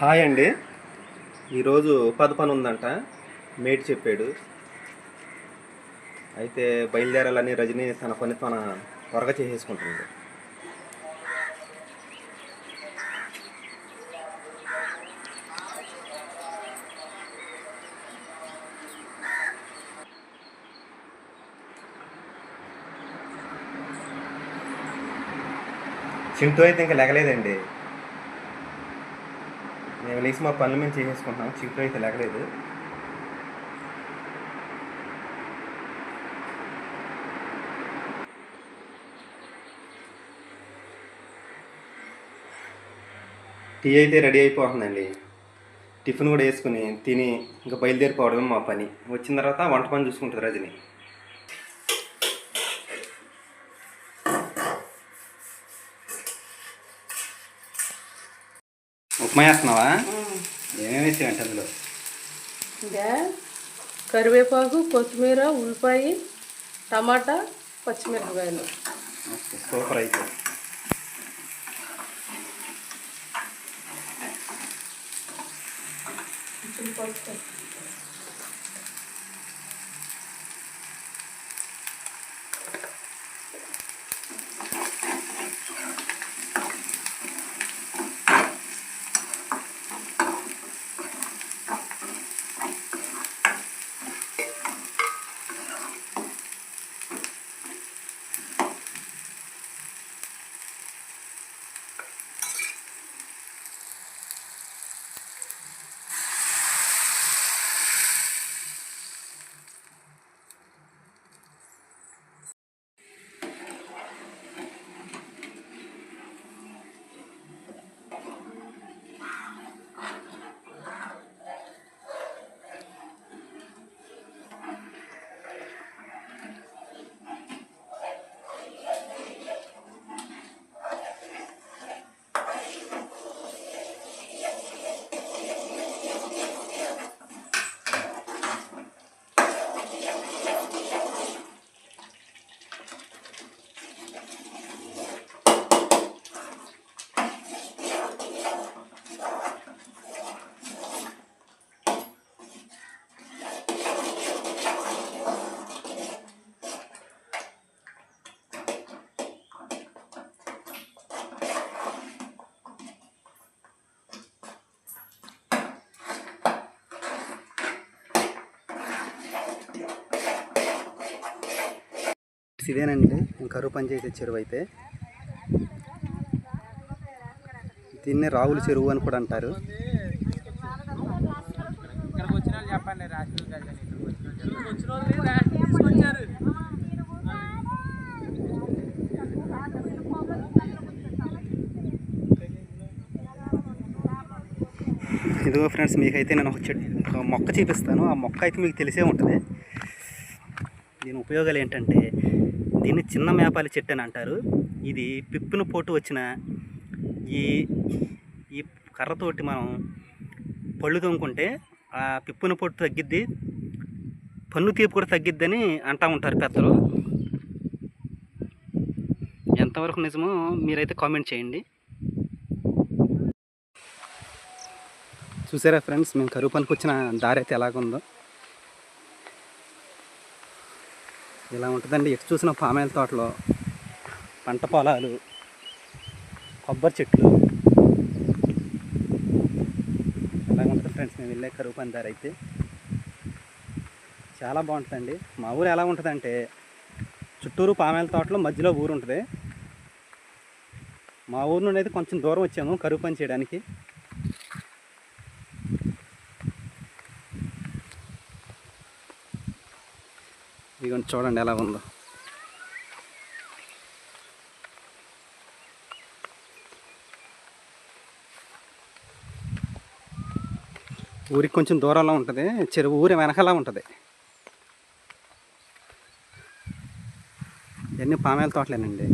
Hi అండి. ఈరోజు పది పని ఉందంట. మేట్ చెప్పాడు. అయితే బయలుదేరాలని రజని తన పని తన త్వరగా చేసేసుకుంటుంది. చింటూ అయితే ఇంకా లెగలేదండి. మేము లేచి మా పనులు మేము చేసేసుకుంటున్నాం చింటూ అయితే లేకలేదు. టీ అయితే రెడీ అయిపోతుందండి. టిఫిన్ కూడా వేసుకుని తిని ఇంకా బయలుదేరిపోవడమే మా పని. వచ్చిన తర్వాత వంట పని చూసుకుంటుంది రజని. ఉప్మా వేస్తున్నావా ఏమేమి వేసావంటే అందులో? కరివేపాకు కొత్తిమీర ఉల్లిపాయ టమాటా పచ్చిమిరపకాయలు. సూపర్ అయితే. ఇదేనండి. కరువు పని చేసే చెరువు అయితే. దీన్నే రావుల చెరువు అని కూడా అంటారు. ఇదిగో ఫ్రెండ్స్ మీకైతే నేను ఒక చెట్టు ఒక మొక్క చూపిస్తాను. ఆ మొక్క అయితే మీకు తెలిసే ఉంటుంది. దీని ఉపయోగాలు ఏంటంటే దీన్ని చిన్న మేపాలి చెట్టు అని అంటారు. ఇది పిప్పున పోటు వచ్చిన ఈ ఈ కర్రతోటి మనం పళ్ళు తోముకుంటే ఆ పిప్పున పొట్టు తగ్గిద్ది పన్ను తీపి కూడా తగ్గిద్దని అంటూ ఉంటారు పెద్దలు. ఎంతవరకు నిజమో మీరైతే కామెంట్ చేయండి. చూసారా ఫ్రెండ్స్ మేము కరువు పనికి వచ్చిన దారి అయితే ఎలాగుందో. ఇలా ఉంటుందండి. ఎటు చూసిన పామాయిల తోటలో పంట పొలాలు కొబ్బరి చెట్లు. ఇలా ఉంటుంది ఫ్రెండ్స్? మేము వెళ్ళే కరువు పందారు అయితే చాలా బాగుంటుందండి. మా ఊరు ఎలా ఉంటుందంటే చుట్టూరు పామాయిల తోటలో మధ్యలో ఊరు ఉంటుంది మా ఊరు నుండి అయితే కొంచెం దూరం వచ్చాము కరువు పని చేయడానికి. చూడండి ఎలా ఉందో. ఊరికి కొంచెం దూరంలో ఉంటుంది చెరువు ఊరి వెనకలా ఉంటుంది. ఇవన్నీ పామేల తోటలేనండి.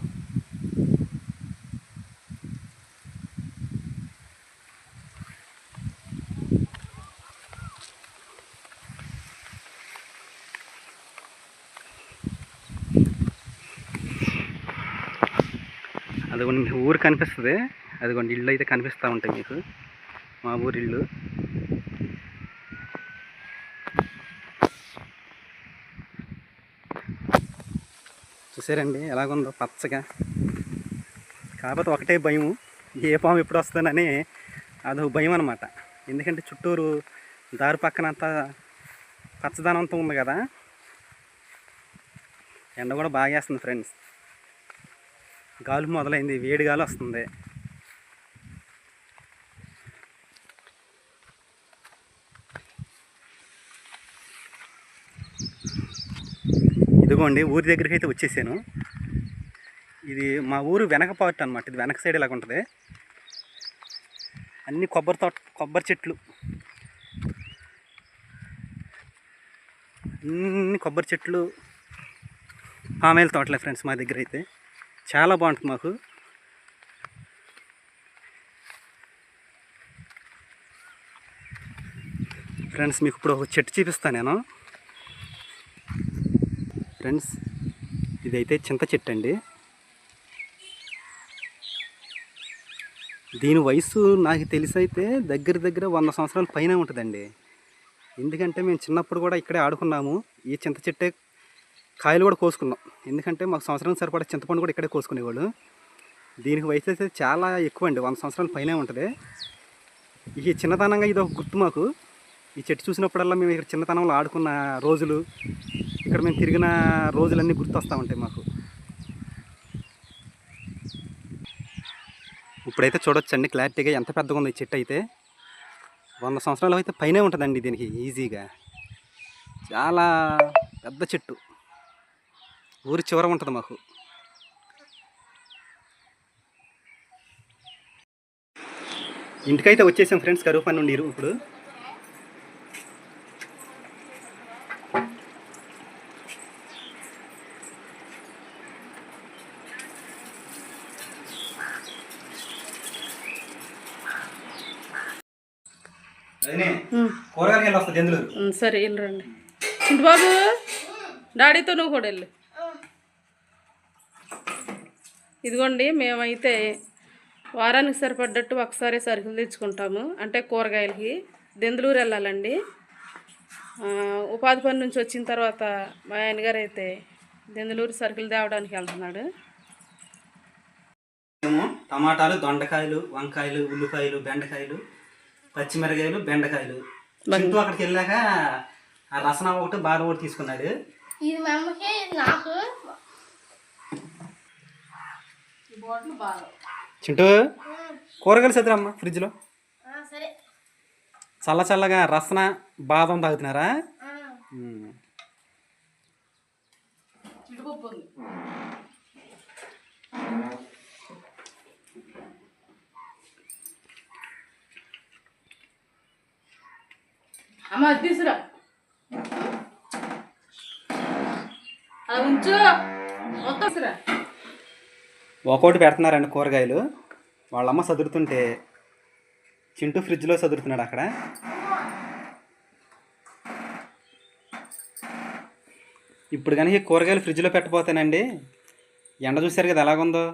అదిగోండి మీ ఊరు కనిపిస్తుంది. అదిగోండి ఇల్లు అయితే కనిపిస్తూ ఉంటాయి మీకు. మా ఊరి ఇల్లు చూసారండి ఎలాగుందో పచ్చగా. కాకపోతే ఒకటే భయము ఏ పాము ఎప్పుడు వస్తుందని అదో భయం అనమాట ఎందుకంటే చుట్టూరు దారి పక్కన అంతా పచ్చదనంతో ఉంది కదా. ఎండ కూడా బాగా వేస్తుంది ఫ్రెండ్స్ గాలి మొదలైంది వేడి గాలి వస్తుంది. ఇదిగోండి ఊరి దగ్గరికి అయితే వచ్చేసాను. ఇది మా ఊరు వెనక పార్ట్ అనమాట ఇది వెనక సైడ్ ఇలాగ ఉంటుంది అన్ని కొబ్బరి తోట కొబ్బరి చెట్లు. అన్ని కొబ్బరి చెట్లు పామేల తోటలే ఫ్రెండ్స్ మా దగ్గర అయితే చాలా బాగుంటుంది మాకు. ఫ్రెండ్స్ మీకు ఇప్పుడు ఒక చెట్టు చూపిస్తాను నేను. ఫ్రెండ్స్ ఇదైతే చింత చెట్టు అండి. దీని వయసు నాకు తెలిసి అయితే దగ్గర దగ్గర వంద సంవత్సరాల పైన ఉంటుందండి. ఎందుకంటే మేము చిన్నప్పుడు కూడా ఇక్కడే ఆడుకున్నాము. ఈ చింత చెట్టే కాయలు కూడా కోసుకున్నాం. ఎందుకంటే మాకు సంవత్సరానికి సరిపడా చింతపండు కూడా ఇక్కడే కోసుకునేవాళ్ళు. దీనికి వయసు అయితే చాలా ఎక్కువ అండి వంద సంవత్సరాల పైనే ఉంటుంది. ఈ చిన్నతనంగా ఇది ఒక గుర్తు మాకు. ఈ చెట్టు చూసినప్పుడల్లా మేము ఇక్కడ చిన్నతనంలో ఆడుకున్న రోజులు ఇక్కడ మేము తిరిగిన రోజులన్నీ గుర్తొస్తూ ఉంటాయి మాకు. ఇప్పుడైతే చూడొచ్చండి క్లారిటీగా ఎంత పెద్దగా ఉంది ఈ చెట్టు అయితే. వంద సంవత్సరాలు అయితే పైనే ఉంటుందండి దీనికి ఈజీగా. చాలా పెద్ద చెట్టు. ఊరి చివర ఉంటుంది మాకు. ఇంటికైతే వచ్చేసాం ఫ్రెండ్స్ కరువు పని నుండి ఇప్పుడు కూరగాయలు వస్తుంది ఎందులో ఉమ్, సరే వెళ్ళరండి బాబు డాడీతో నువ్వు కూడా వెళ్ళు. ఇదిగోండి మేమైతే వారానికి సరిపడ్డట్టు ఒకసారి సరుకులు తెచ్చుకుంటాము. అంటే కూరగాయలకి దెందులూరు వెళ్ళాలండి. ఆ, ఉపాధి పని నుంచి వచ్చిన తర్వాత మా ఆయనగారు అయితే దెందులూరు సరుకులు తేవడానికి వెళ్తున్నాడు. ఏమో టమాటాలు దొండకాయలు వంకాయలు ఉల్లిపాయలు బెండకాయలు పచ్చిమిరకాయలు బెండకాయలు. చింటూ అక్కడికి వెళ్ళాక ఆ రసన ఒకటి బాగా ఒకటి తీసుకున్నాడు. ఇది మా అమ్మకి ఇది నాకు చింటూ కూరగాయలు చదిరమ్మా ఫ్రిడ్జ్లో. చల్ల చల్లగా రసన బాదం తాగుతున్నారా. అమ్మ తీసురా. అది ఉంచు. మొత్తం తీసురా ఒక్కోటి పెడుతున్నారండి కూరగాయలు. వాళ్ళమ్మ చదురుతుంటే చింటూ ఫ్రిడ్జ్లో చదురుతున్నాడు అక్కడ. ఇప్పుడు కనుక కూరగాయలు ఫ్రిడ్జ్లో పెట్టబోతానండి ఎండ చూశారు కదా ఎలాగుందో?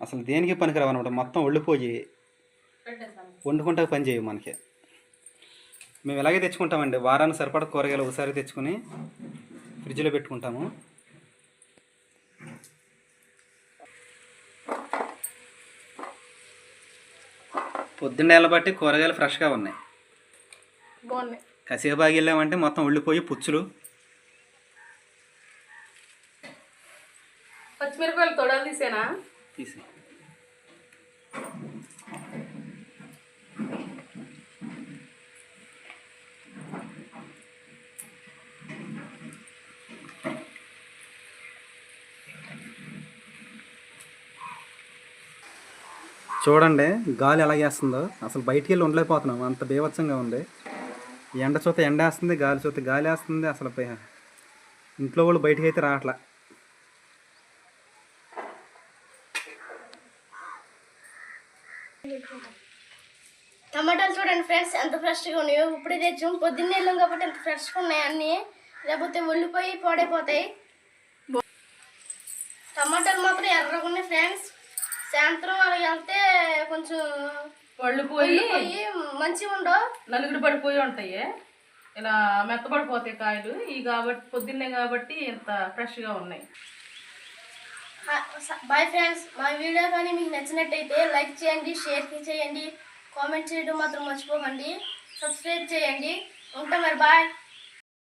అసలు దేనికి పనికిరావు అనమాట మొత్తం ఒళ్ళిపోయి వండుకుంటే పని చేయవు మనకి. మేము ఇలాగే తెచ్చుకుంటామండి? వారానికి సరిపడా కూరగాయలు ఒకసారి తెచ్చుకొని ఫ్రిడ్జ్లో పెట్టుకుంటాము. పొద్దున్న బట్టి కూరగాయలు ఫ్రెష్గా ఉన్నాయి. బాగున్నాయి. కసేపాకి వెళ్ళామంటే మొత్తం ఉళ్ళిపోయి పుచ్చులు. పచ్చిమిరపకాయలు తొడలు తీసేనా? తీసి చూడండి గాలి ఎలా వేస్తుందో అసలు బయటికి వెళ్ళి ఉండలేకపోతున్నాం. అంత బీభత్సంగా ఉంది. ఎండ చూత ఎండ వేస్తుంది గాలి చూత గాలి వేస్తుంది అసలు ఇంట్లో వాళ్ళు బయటికి అయితే రావట్లా. టమాటాలు చూడండి ఫ్రెండ్స్ ఎంత ఫ్రెష్గా ఉన్నాయో. ఇప్పుడే తెచ్చాం పొద్దున్నే వెళ్ళాం కాబట్టి ఎంత ఫ్రెష్గా ఉన్నాయి అన్నీ. లేకపోతే ఒళ్ళిపోయి పాడైపోతాయి. టమాటాలు మాత్రం ఎర్రగా ఉన్నాయి ఫ్రెండ్స్. సాయంత్రం అలా వెళ్తే కొంచెం పళ్ళు పోయి పోయి మంచిగా ఉండవు. నలుగురు పడిపోయి ఉంటాయి. ఇలా మెత్తబడిపోతాయి కాయలు. ఈ కాబట్టి పొద్దున్నే కాబట్టి ఇంత ఫ్రెష్గా ఉన్నాయి. బాయ్ ఫ్రెండ్స్ మా వీడియో కానీ మీకు నచ్చినట్టయితే లైక్ చేయండి షేర్ చేయండి. కామెంట్ చేయడం మాత్రం మర్చిపోకండి. సబ్స్క్రైబ్ చేయండి. ఉంటాం మరి బాయ్.